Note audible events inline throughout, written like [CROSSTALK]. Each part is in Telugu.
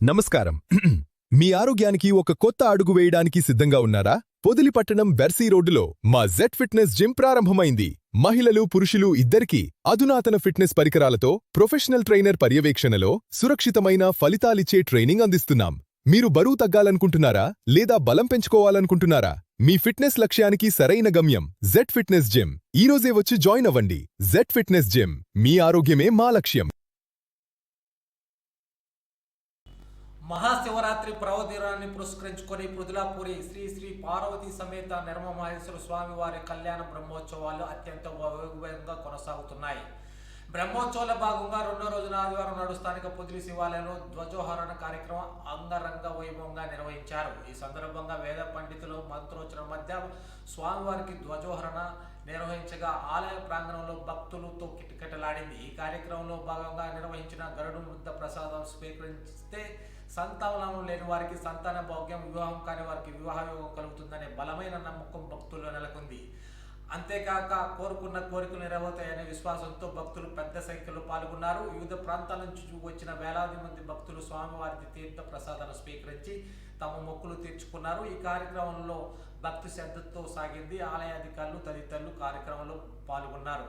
నమస్కారం. [CLEARS THROAT] మీ ఆరోగ్యానికి ఒక కొత్త అడుగు వేయడానికి సిద్ధంగా ఉన్నారా? పొదిలిపట్టణం బెర్సీ రోడ్డులో మా జెట్ ఫిట్నెస్ జిమ్ ప్రారంభమైంది. మహిళలు పురుషులు ఇద్దరికీ అధునాతన ఫిట్నెస్ పరికరాలతో ప్రొఫెషనల్ ట్రైనర్ పర్యవేక్షణలో సురక్షితమైన ఫలితాలిచ్చే ట్రైనింగ్ అందిస్తున్నాం. మీరు బరువు తగ్గాలనుకుంటున్నారా? లేదా బలం పెంచుకోవాలనుకుంటున్నారా? మీ ఫిట్నెస్ లక్ష్యానికి సరైన గమ్యం జెట్ ఫిట్నెస్ జిమ్. ఈరోజే వచ్చి జాయిన్ అవ్వండి. Jet fitness gym. మీ ఆరోగ్యమే మా లక్ష్యం. మహాశివరాత్రి పర్వదినాన్ని పురస్కరించుకొని పృథులాపురి శ్రీ శ్రీ పార్వతీ సమేత నిర్మమహేశ్వర స్వామి వారి కళ్యాణ బ్రహ్మోత్సవాలు అత్యంత వైభవంగా కొనసాగుతున్నాయి. బ్రహ్మోత్సవాల భాగంగా రెండో రోజున ఆదివారం నాడు స్థానిక పొదిలి శివాలయంలో ధ్వజోహరణ కార్యక్రమం అంగరంగ వైభవంగా నిర్వహించారు. ఈ సందర్భంగా వేద పండితులు మంత్రోచ్చరణ మధ్య స్వామివారికి ధ్వజోహరణ నిర్వహించగా ఆలయ ప్రాంగణంలో భక్తులతో కిటకిటలాడింది ఈ కార్యక్రమంలో భాగంగా నిర్వహించిన గరుడు వృద్ధ ప్రసాదం స్వీకరిస్తే సంతానం లేని వారికి సంతాన భాగ్యం వివాహం కాని వారికి వివాహ యోగం కలుగుతుందనే బలమైన నమ్మకం భక్తుల్లో నెలకొంది. అంతేకాక కోరుకున్న కోరికలు నెరవేరుతాయనే విశ్వాసంతో భక్తులు పెద్ద సంఖ్యలో పాల్గొన్నారు. వివిధ ప్రాంతాల నుంచి వచ్చిన వేలాది మంది భక్తులు స్వామివారి తీర్థ ప్రసాదాలు స్వీకరించి తమ మొక్కులు తీర్చుకున్నారు. ఈ కార్యక్రమంలో భక్తి శ్రద్ధతో సాగింది ఆలయ అధికారులు తదితరులు కార్యక్రమంలో పాల్గొన్నారు.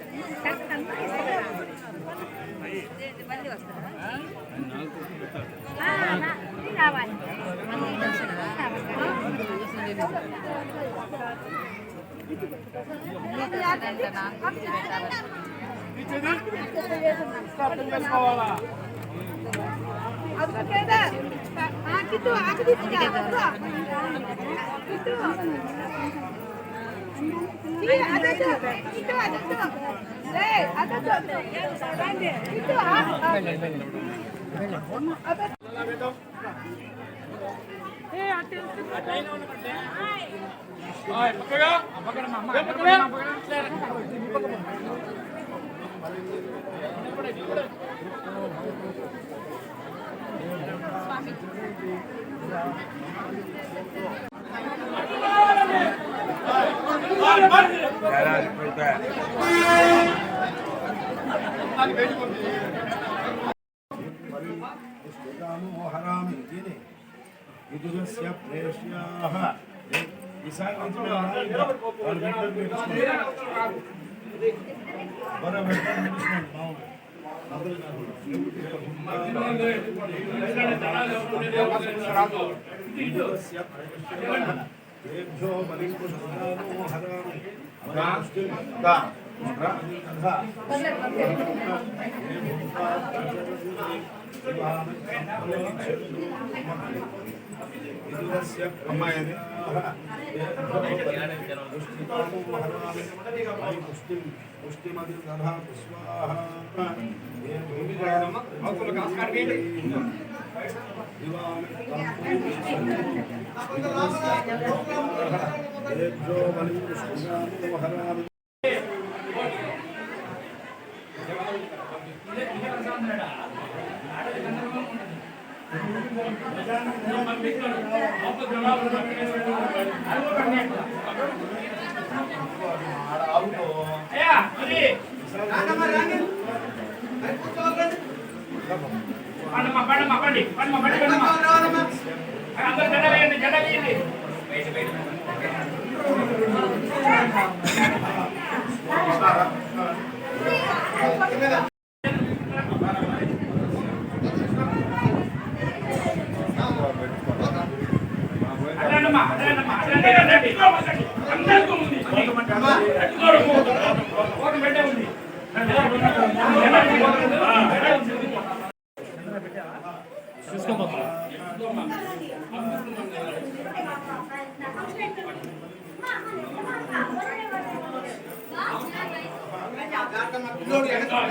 Itu ada tuh. Itu ada tuh. Eh, ada tuh. Itu ada. Ada tuh. Ada. ఆకు తీసుకురా విదురస్య ప్రేష్యాః ఈసారి నుంచి మేము రాలేదు. వాళ్ళు వెంటనే పిలుచుకున్నారు. వర వెంటనే పిలుచుకున్నారు మామూలు. విదురస్య ప్రేష్యాః తేభ్యో బలిపుష్పాణో హరామి దా దా దా అమ్మాయి పుష్టిమది దధాతు స్వాహ ఏభ్యో பண்ணமா பண்ணமா பண்ணி பண்ணமா பண்ணி பண்ணமா அந்த ஜடவே ஜடவே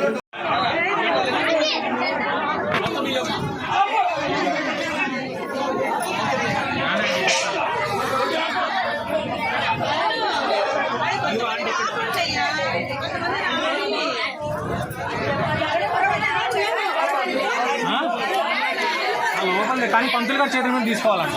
ఉంది లోపల పంతులు గారి చేతుల మీద తీసుకోవాలంట.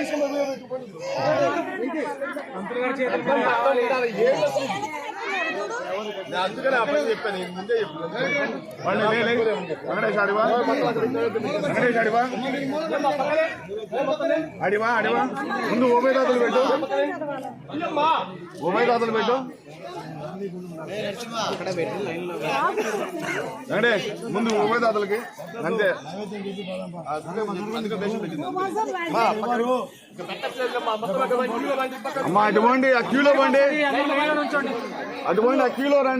తీసుకుని అందుకనే చెప్పాను నేను ముందే చెప్పాను. అడివా అడివా ముందు ఉభయ దాతలు పెట్టు. ఉభయ దాతలు పెట్టు. వెంకటేష్ ముందు ఉభయ దాతలకి. అంతే అమ్మా, అటువంటి ఆ క్యూలో పోండి. అటు ఆ క్యూలో రండి.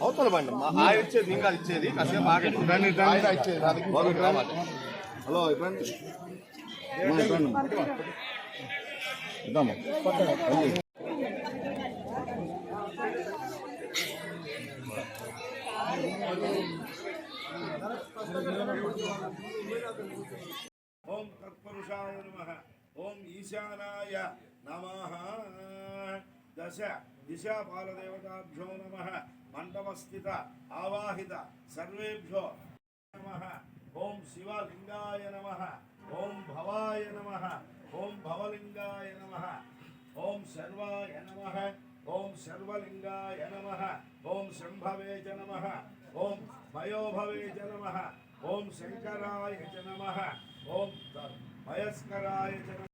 అవుతుంది పండి ఆ ఇచ్చేది ఇంకా ఇచ్చేది. హలో ఇబ్బంది? ఓం తత్పురుషాయ నమ ఓం ఈశానాయ నమ దశ దిశాపాలదేవతాభ్యో నమ మండపస్థిత ఆవాహిత సర్వేభ్యో నమ ఓం శివలింగాయ నమ ఓం భవాయ నమ ఓం భవలింగాయ నమ ఓం సర్వాయ నమ ఓం సర్వలింగాయ నమ ఓం శంభవే చ నమ ఓం భయోభవే చ నమ ఓం శంకరాయ చ నమ ఓం భయస్కరాయ చ నమ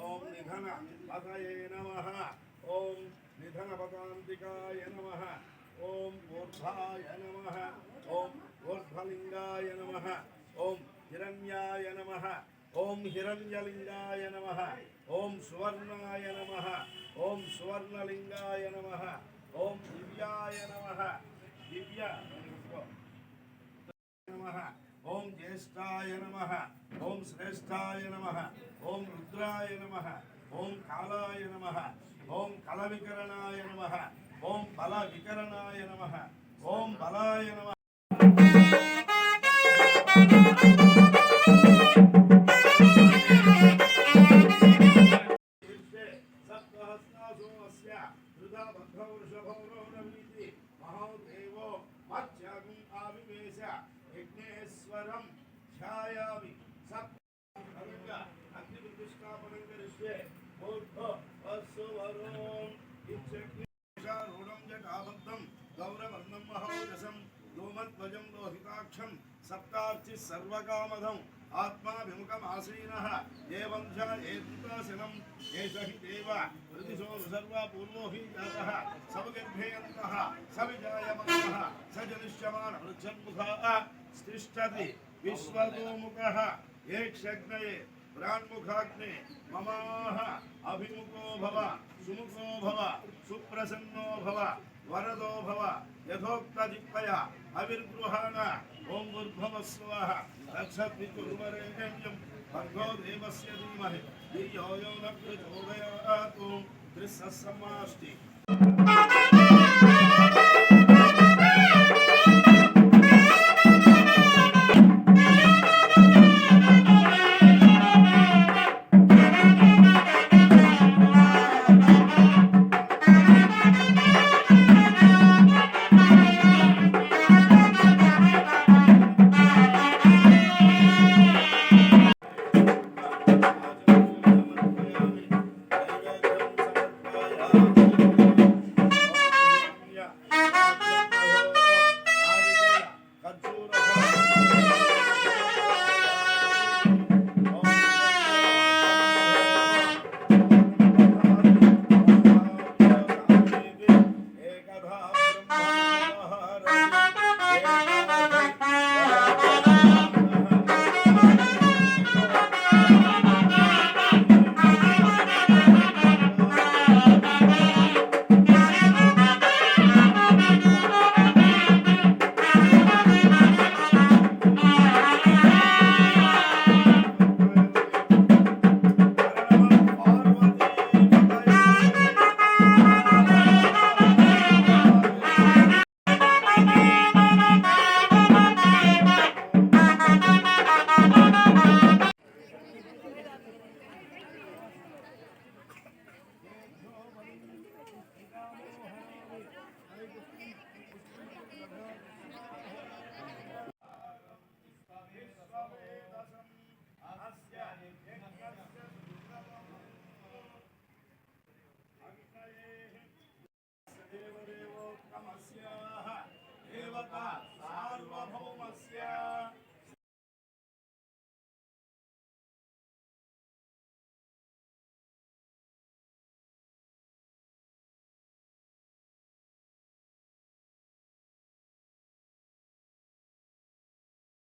ఓం నిధన పతయే నమ. ఓం నిధన పతాంతికాయ నమ. ఓం ఊర్ధ్వాయ నమ. ఓం ఊర్ధ్వలింగాయ నమ. ఓం హిరణ్యాయ నమ. ఓం హిరణ్యలింగాయ నమ. ఓం సువర్ణాయ నమ. ఓం సువర్ణలింగాయ నమ. ఓం దివ్యాయ నమ. దివ్య ఓం జ్యేష్ఠాయ నమ. ఓం శ్రేష్టాయ నమ. ఓం రుద్రాయ నమ. ఓం కాళాయ నమ. ఓం కలవికరణాయ నమ. ఓం బల వికరణాయ నమ. ఓం బలాయ నమ. సప్తహస్తాసో అస్య ధృతా బద్ధవృషభో యజ్ఞేశ్వరం ఛాయామి సప్తంగ అగ్ని ప్రతిష్టాపనం కరిష్యే ఊర్ధ్వ వసువరోం ఇచ్చగ్నిషారూఢం జటాబద్ధం గౌరవర్ణం మహోజసం ధూమధ్వజం లోహితాక్షం సప్తార్చి సర్వకామధం ఆత్మాభిముఖమాసీనः ఏవం చ ఏతాశనం ఏష హి దేవ ప్రతిశో సర్వ పూర్వో హి జాతः సవగర్భేయంతः సవిజాయమానः స జనిష్యమాన వృక్షన్ముఖः तिष्ठति विश्वतोमुखः यक्षग्नये प्राण्मुखाग्ने ममाह अभिमुखो भव, सुमुखो भव, सुप्रसन्नो भव, वरदो भव यथोक्तदिक्पया अविर्गृहाण ॐ गुर्भवस्वः रक्षद्विकुर्वरेण्यं भर्गो देवस्य धीमहि, धियो यो न प्रचोदयात् त्रिसः समाष्टि